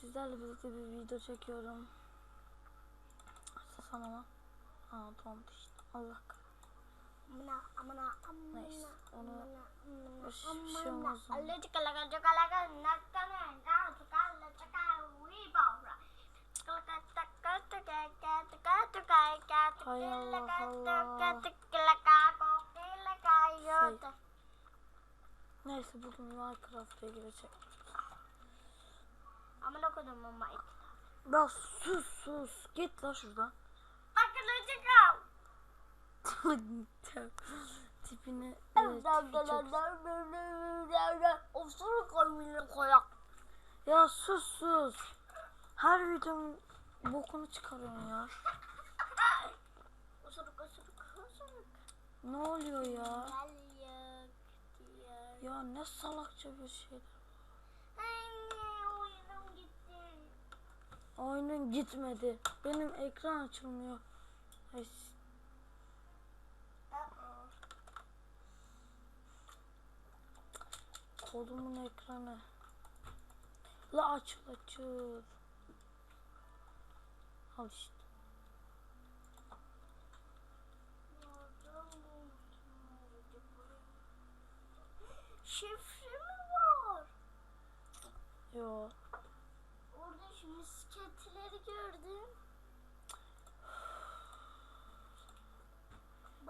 sizlerle birlikte bir video çekiyorum. Sana ama. Aa dondu işte. Allah. Amına amına amına Neyse, onu bir şey olmaz onu. Alle çikalaka çikalaka nakana na çikala çikala wi bavra. Çikalaka taka taka taka taka taka Hay Allah Allah. yota. Neyse bugün Minecraft'a girecek. Amına kodum mama it. Ya sus sus. Git la şuradan. Akıllı çikal. tipini evet, tipi çok- Osuru koymuyor koyak. Ya sus sus. Her videonun bokunu çıkarıyorsun ya. Osuruk osuruk osuruk. Ne oluyor ya? Ya ne salakça bir şey. Anne oyunum gitti. Oyunun gitmedi. Benim ekran açılmıyor. Ay, kolumun ekranı. La açıl açıl. Al işte. Şifre mi var? Yo. Şu misketleri gördüm.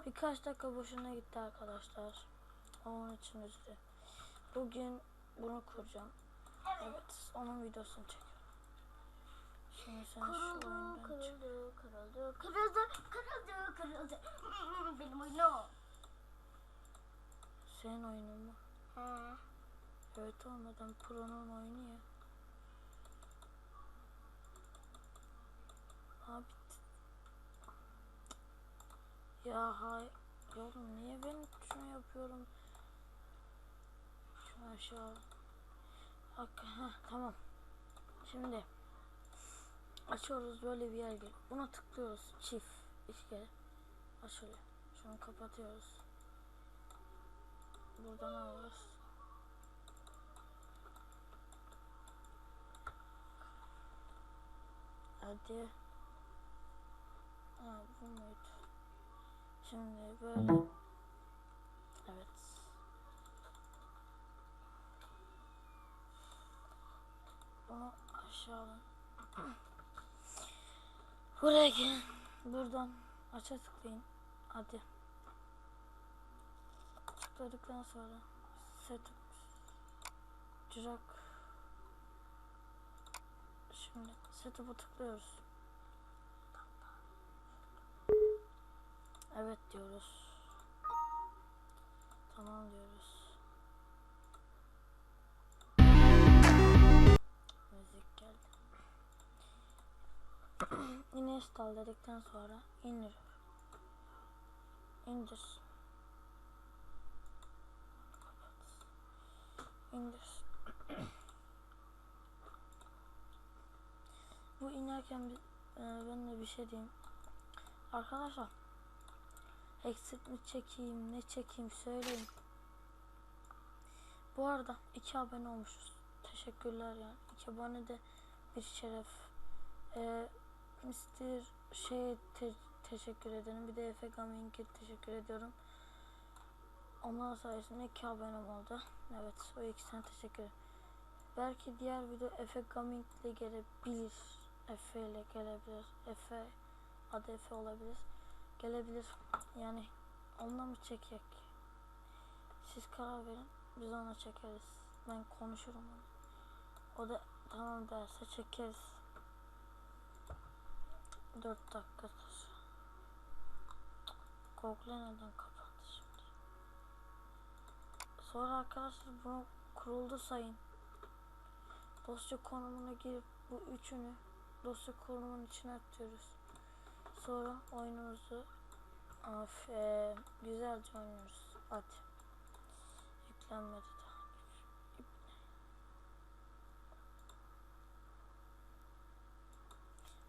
Birkaç dakika boşuna gitti arkadaşlar. Onun için üzüldüm. Bugün bunu kuracağım. Evet. Evet. Onun videosunu çekiyorum. Şimdi sen şu Kırıldı, oyundan çık. kırıldı, kırıldı, kırıldı, kırıldı, kırıldı. Benim oyunum. Senin oyunun mu? He. Evet olmadan Pro'nun oyunu ya. Ha bitti. Ya hay. Oğlum niye ben şunu yapıyorum? Şunu aşağı. Bak, heh, tamam. Şimdi açıyoruz böyle bir yer gel. Buna tıklıyoruz. Çift. İki. Açılıyor. Şunu kapatıyoruz. Burada ne var? Hadi. Ha bu muydu? Şimdi böyle. Evet. Bunu aşağı alın. Buraya gelin. Buradan aça tıklayın. Hadi. Tıkladıktan sonra setup drag Şimdi setup'a tıklıyoruz. Evet diyoruz. Tamam diyoruz. Müzik geldi. Yine install dedikten sonra indir. İndir. İndir. Bu inerken e, ben de bir şey diyeyim. Arkadaşlar eksik mi çekeyim ne çekeyim söyleyin. Bu arada iki abone olmuşuz. Teşekkürler yani. İki abone de bir şeref. Ee, Mr. şey te- teşekkür ederim. Bir de Efe teşekkür ediyorum. Onlar sayesinde iki abonem oldu. Evet o ikisine teşekkür ederim. Belki diğer video Efe ile gelebilir. Efe ile gelebilir. Efe adı Efe olabilir. Gelebilir. Yani onunla mı çekecek? Siz karar verin. Biz ona çekeriz. Ben konuşurum onu. O da tamam derse çekeriz. 4 dakika Google neden kapandı şimdi? Sonra arkadaşlar bunu kuruldu sayın. Dosya konumuna girip bu üçünü dosya konumunun içine atıyoruz. Sonra oyunumuzu af, e, güzelce oynuyoruz. Hadi. Yüklenmedi daha.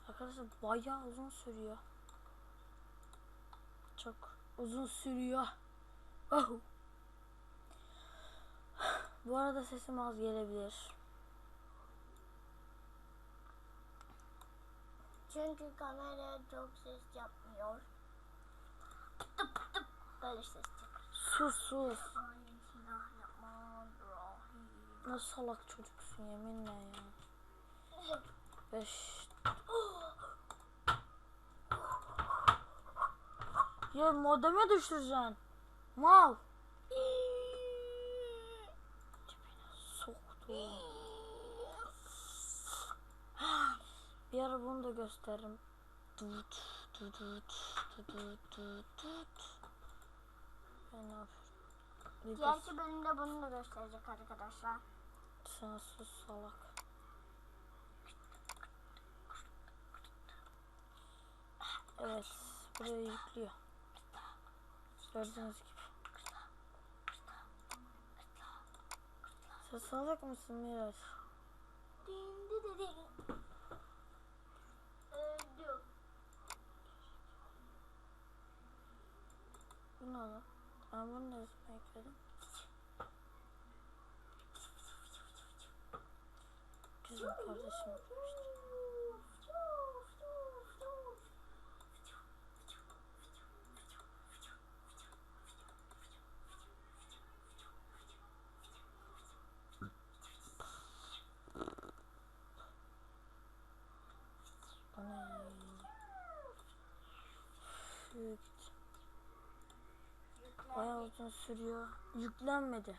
Arkadaşlar bayağı uzun sürüyor. Çok uzun sürüyor. Oh. Bu arada sesim az gelebilir. Çünkü kamera çok ses yapmıyor. Tıp tıp böyle ses çıkar. Sus sus. Ne salak çocuksun yeminle ya. Beş. Ya modeme düşüreceksin. Mal. Soktu. Bir ara bunu da gösteririm. Tut. Ben ne yapıyorum? Bir de Diğerki bölümde bunu da gösterecek arkadaşlar. sen sus salak. Evet, buraya yüklüyor. Gördüğünüz gibi. Sen salak mısın Miraç? Din di Lan? Ben bunu ne zaman ekledim? Kızım kardeşim eklemişti. Bu ne? Bayağı uzun sürüyor. Yüklenmedi.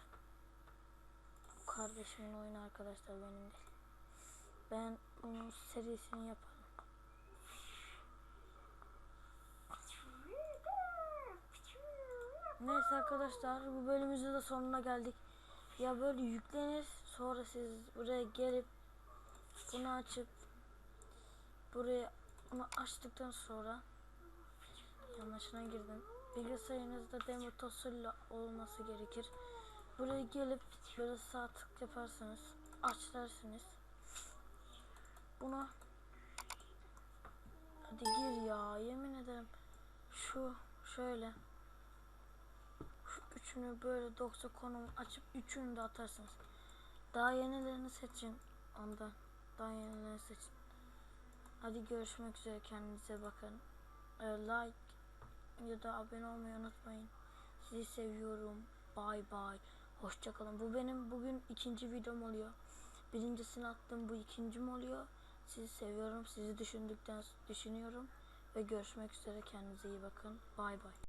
Kardeşimin oyunu arkadaşlar benim değil. Ben onun serisini yaparım. Neyse arkadaşlar bu bölümümüzün de sonuna geldik. Ya böyle yüklenir sonra siz buraya gelip bunu açıp buraya bunu açtıktan sonra yanlışına girdim. Bilgisayarınızda demo tosuyla olması gerekir. Buraya gelip böyle sağ tık yaparsanız aç dersiniz. Buna hadi gir ya yemin ederim şu şöyle şu üçünü böyle 90 konum açıp üçünü de atarsınız. Daha yenilerini seçin ondan. Daha yenilerini seçin. Hadi görüşmek üzere kendinize bakın. Ee, like ya da abone olmayı unutmayın. Sizi seviyorum. Bay bay. Hoşçakalın. Bu benim bugün ikinci videom oluyor. Birincisini attım. Bu ikincim oluyor. Sizi seviyorum. Sizi düşündükten düşünüyorum. Ve görüşmek üzere. Kendinize iyi bakın. Bay bay.